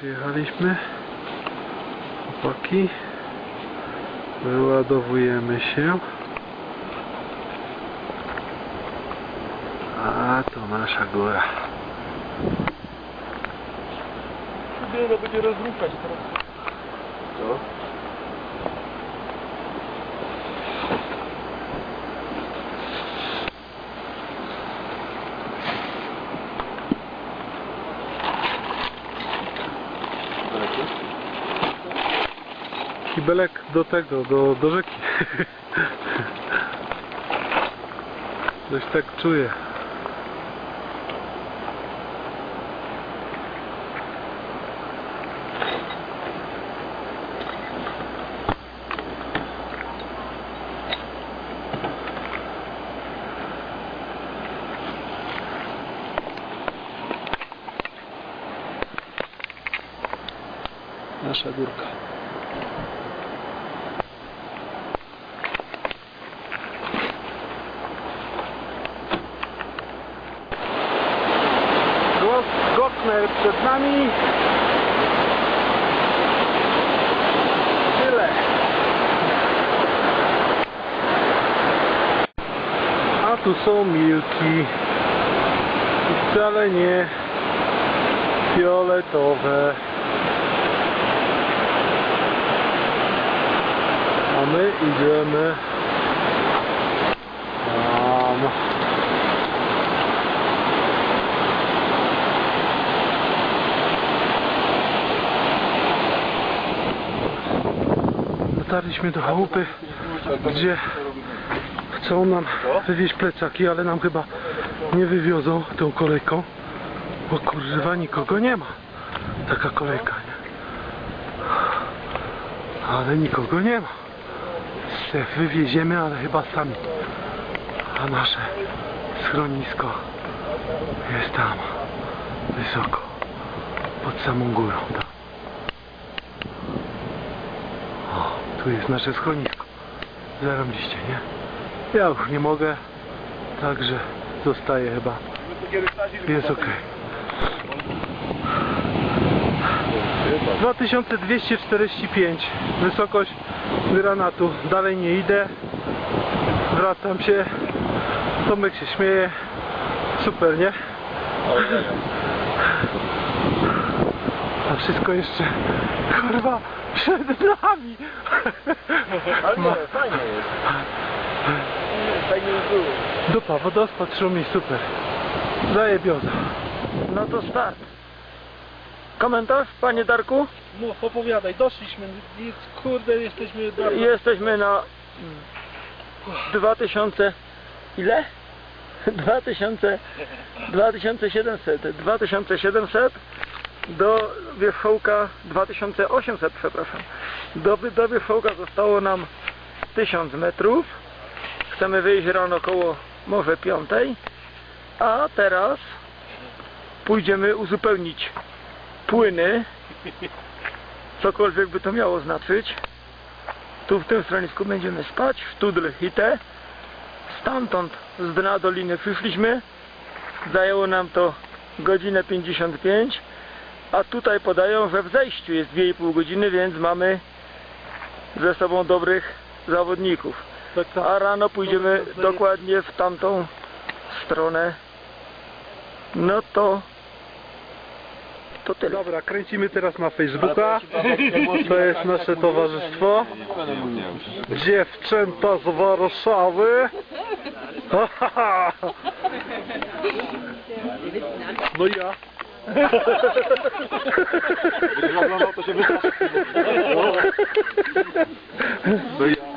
Przyjechaliśmy. Chłopaki. Wyładowujemy się. A to nasza góra. Biuro będzie rozrukać teraz. Co? Kibelek do tego, do, do rzeki. Coś tak czuję. Nasza górka. Głos Gotner przed nami. Tyle. A tu są milki. I wcale nie fioletowe. A my idziemy tam. Dotarliśmy do chałupy, gdzie chcą nam wywieźć plecaki, ale nam chyba nie wywiozą tą kolejką, bo kurwa nikogo nie ma. Taka kolejka, nie? Ale nikogo nie ma. Se wywieziemy, ale chyba sami. A nasze schronisko jest tam, wysoko, pod samą górą. Tam. O, tu jest nasze schronisko. Zarobiście, nie? Ja już nie mogę, także zostaję chyba. Jest ok. 2245 wysokość granatu. Dalej nie idę. Wracam się. Tomek się śmieje. Super, nie? A wszystko jeszcze kurwa przed nami. Ale nie, fajnie jest. Dupa, wodospad szumi, super. Zajebioza. No to start. Komentarz, panie Darku? Mów, opowiadaj, doszliśmy, kurde, jesteśmy do... Jesteśmy na 2000 ile? 2000 2700 2700 do wierzchołka 2800 przepraszam do, do wierzchołka zostało nam 1000 metrów chcemy wyjść rano około może piątej a teraz pójdziemy uzupełnić płyny cokolwiek by to miało znaczyć tu w tym schronisku będziemy spać, w Tudl Hite. Stamtąd z dna doliny przyszliśmy. Zajęło nam to godzinę 55. A tutaj podają, że w zejściu jest 2,5 godziny, więc mamy ze sobą dobrych zawodników. A rano pójdziemy dokładnie w tamtą stronę. No to... To tyle. Dobra, kręcimy teraz na Facebooka. To jest nasze towarzystwo. Dziewczęta z Warszawy. No i ja. No i ja.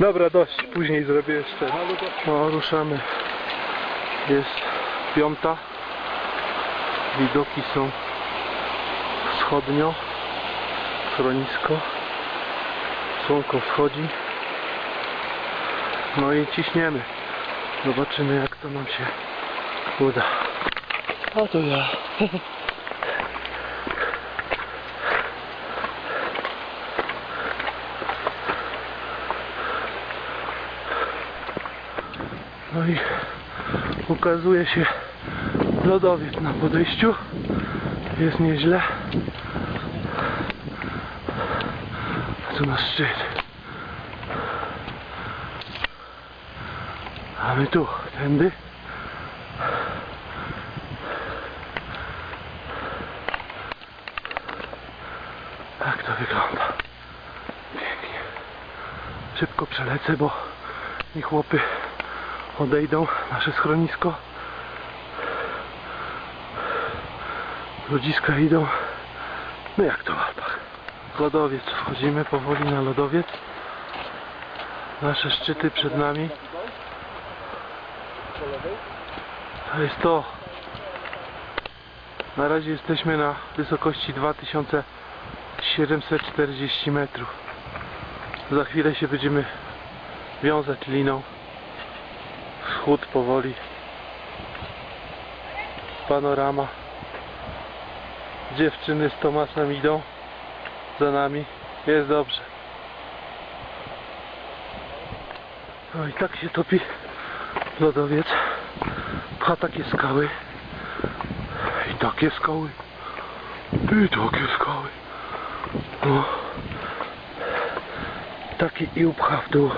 Dobra, dość. Później zrobię jeszcze. No, ruszamy. Jest piąta. Widoki są wschodnio, schronisko, słonko wschodzi, no i ciśniemy. Zobaczymy jak to nam się uda. A to ja. i ukazuje się lodowiec na podejściu. Jest nieźle. Tu na szczyt. A my tu, tędy. Tak to wygląda. Pięknie. Szybko przelecę, bo mi chłopy odejdą, nasze schronisko. Ludziska idą. No jak to w Alpach? Lodowiec. Wchodzimy powoli na lodowiec. Nasze szczyty przed nami. To jest to. Na razie jesteśmy na wysokości 2740 metrów. Za chwilę się będziemy wiązać liną. Wschód powoli. Panorama. Dziewczyny z Tomasem idą za nami. Jest dobrze. No i tak się topi lodowiec. Pcha takie skały. I takie skały. I takie skały. No. Taki i upcha w dół.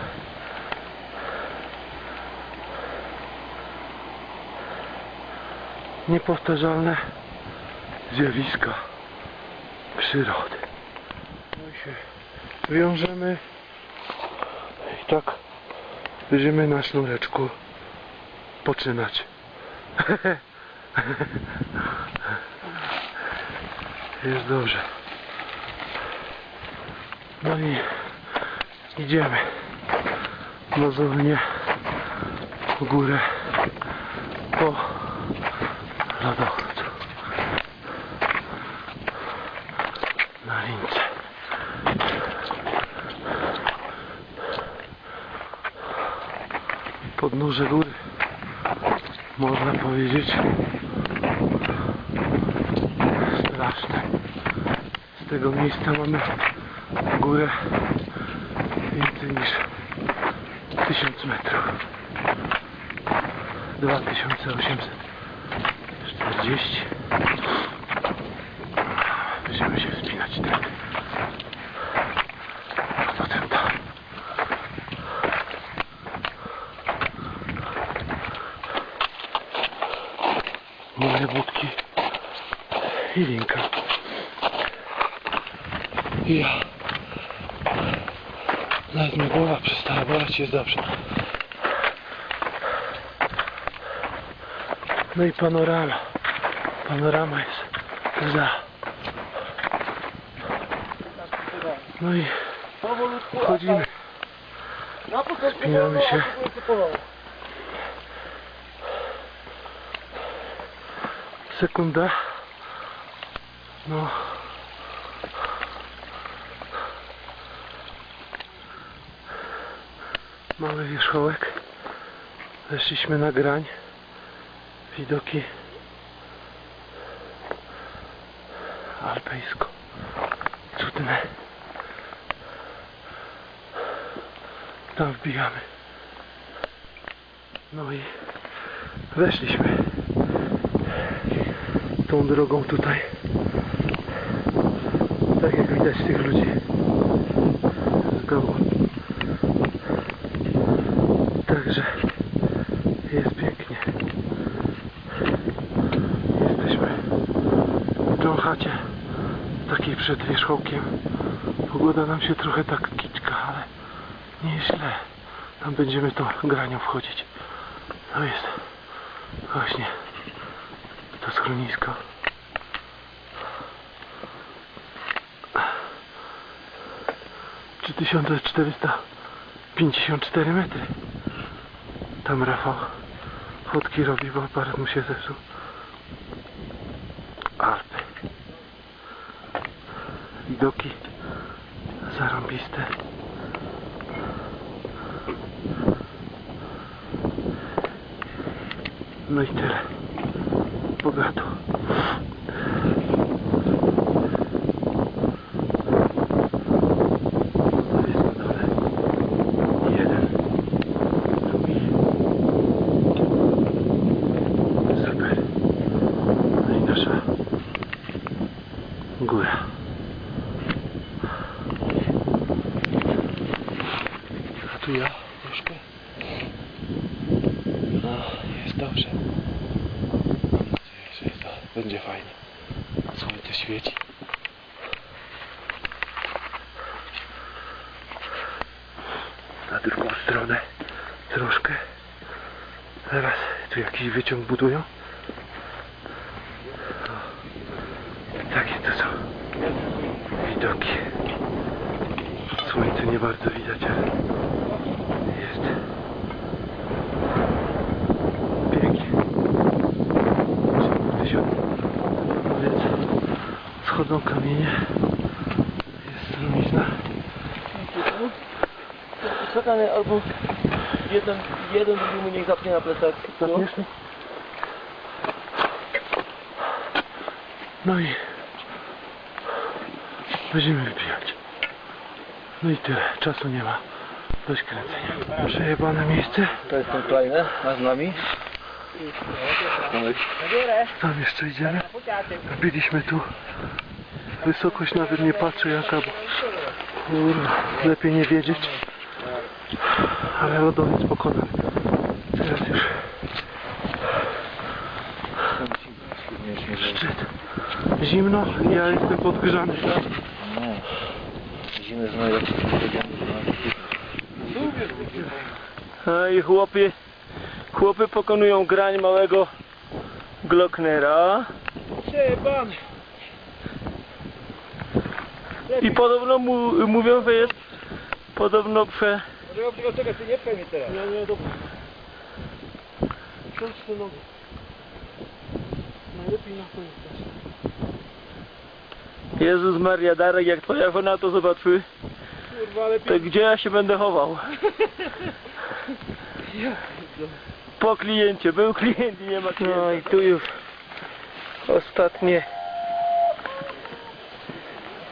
Niepowtarzalne zjawiska przyrody. No i się wiążemy i tak będziemy na sznureczku poczynać. Jest dobrze. No i idziemy mozolnie w górę po Podnóże góry można powiedzieć straszne. Z tego miejsca mamy górę więcej niż 1000 metrów. 2840 Będziemy się wspinać tak. A potem tam. Moje budki i linka. I ja. Nawet mnie głowa przestała boleć, jest dobrze. No i panorama. Panorama jest za. No i wchodzimy. Wspinamy się. Sekunda. No. Mały wierzchołek. Weszliśmy na grań. Widoki alpejsko. Cudne. Tam wbijamy. No i weszliśmy tą drogą tutaj. Tak jak widać tych ludzi z dołu. Także jest pięknie. Jesteśmy w Dżonhacie, takiej przed wierzchołkiem. Pogoda nam się trochę tak kiczka, ale nie jest źle. Tam będziemy tą granią wchodzić. To jest to schronisko. Trzy tysiące czterysta pięćdziesiąt cztery metry. Tam Rafał fotki robi, bo aparat mu się zepsuł. Alpy. Widoki zarąbiste. No i tyle. afogado. Słońce świeci. Na drugą stronę troszkę. Teraz tu jakiś wyciąg budują. O, Takie to są widoki. Słońce nie bardzo widać, ale jest pięknie. Tysiąc. Więc schodzą kamienie. Jest stromizna. Czekamy albo jeden, jeden drugiemu niech zapnie na plecach. Zapniesz mi? No i będziemy wypijać. No i tyle, czasu nie ma. Dość kręcenia. Przejebane miejsce. To jest ten klejny, a z nami? Tam jeszcze idziemy. Byliśmy tu. Wysokość nawet nie patrzę jaka, bo lepiej nie wiedzieć. Ale lodowiec pokonany. Teraz już szczyt. Zimno, ja jestem podgrzany. Zimy z najlepszych No i chłopy, chłopy pokonują grań małego Glocknera. I podobno mu, mówią, że jest podobno prze... Czekaj, ty nie pchaj mnie teraz. Nie, nie, dobra. Przejdź te nogi. Najlepiej na koniec. Jezus Maria, Darek, jak twoja żona to zobaczy, Kurwa, ale to gdzie ja się będę chował? Po kliencie, był klient i nie ma klienta. No i tu już ostatnie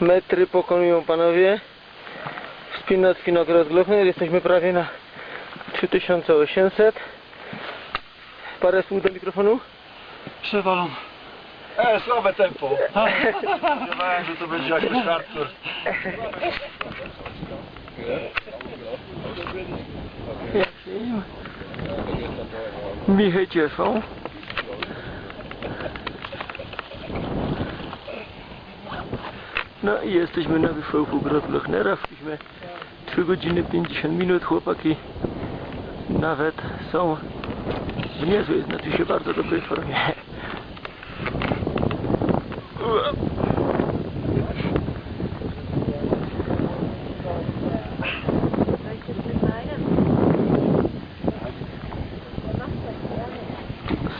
metry pokonują panowie. Finokros Glochner, jesteśmy prawie na 3800. Parę słów do mikrofonu? Przewalą. E, słabe tempo. Spodziewałem, że to będzie jakiś hardcore. Michy cieszą. No i jesteśmy na wyszołku Grotlochnera. Szliśmy 3 godziny 50 minut. Chłopaki nawet są w niezłej, znaczy się bardzo dobrej formie.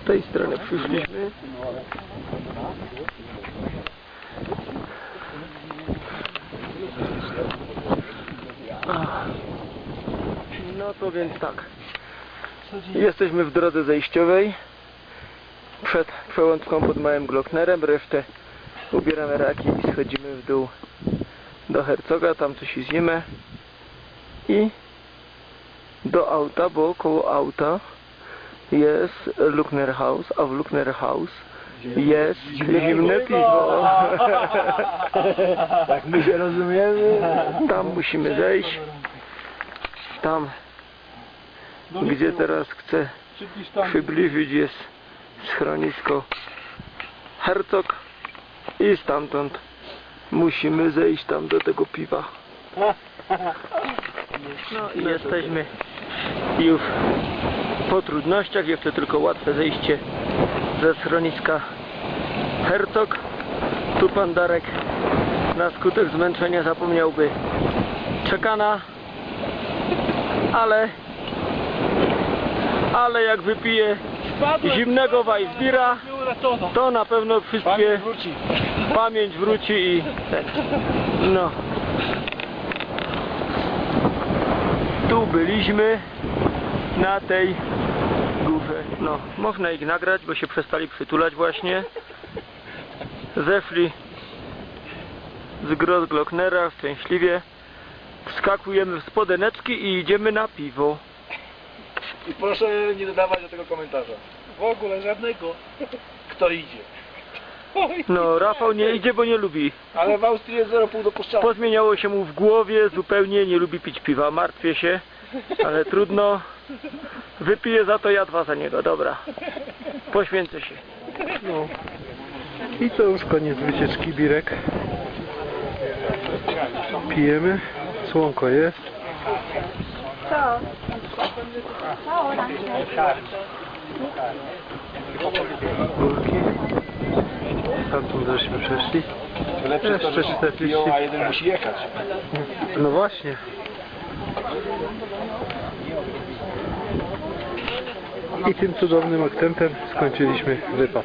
Z tej strony przyszliśmy. No to więc tak. Jesteśmy w drodze zejściowej. Przed przełączką pod małym Glocknerem. Resztę ubieramy raki i schodzimy w dół do Hercoga. Tam coś zjemy. I do auta, bo koło auta jest Luckner House, a w Luckner House jest zimne piwo. Tak my się rozumiemy. Tam musimy zejść. Tam, gdzie teraz chcę przybliżyć jest schronisko Hercog i stamtąd musimy zejść tam do tego piwa. No i jesteśmy już po trudnościach, jeszcze tylko łatwe zejście ze schroniska Hercog. Tu pan Darek na skutek zmęczenia zapomniałby czekana, ale ale jak wypije zimnego Weissbira, to na pewno wszystkie pamięć wróci i. No. Tu byliśmy na tej górze. No, można ich nagrać, bo się przestali przytulać właśnie. Zeszli z Grot Glocknera szczęśliwie. Wskakujemy w spodeneczki i idziemy na piwo. I proszę nie dodawać do tego komentarza. W ogóle żadnego. Kto idzie? No, Rafał nie idzie, bo nie lubi. Ale w Austrii jest 0,5 dopuszczalne. Pozmieniało się mu w głowie, zupełnie nie lubi pić piwa, martwię się. Ale trudno. Wypiję za to ja dwa za niego, dobra. Poświęcę się. No. I to już koniec wycieczki Birek. Pijemy. Słonko jest. Górki. Stamtąd żeśmy przeszli. Lepsze to, że Jeszcze wszyscy piją, 40. a jeden musi jechać. No właśnie. I tym cudownym akcentem skończyliśmy wypad.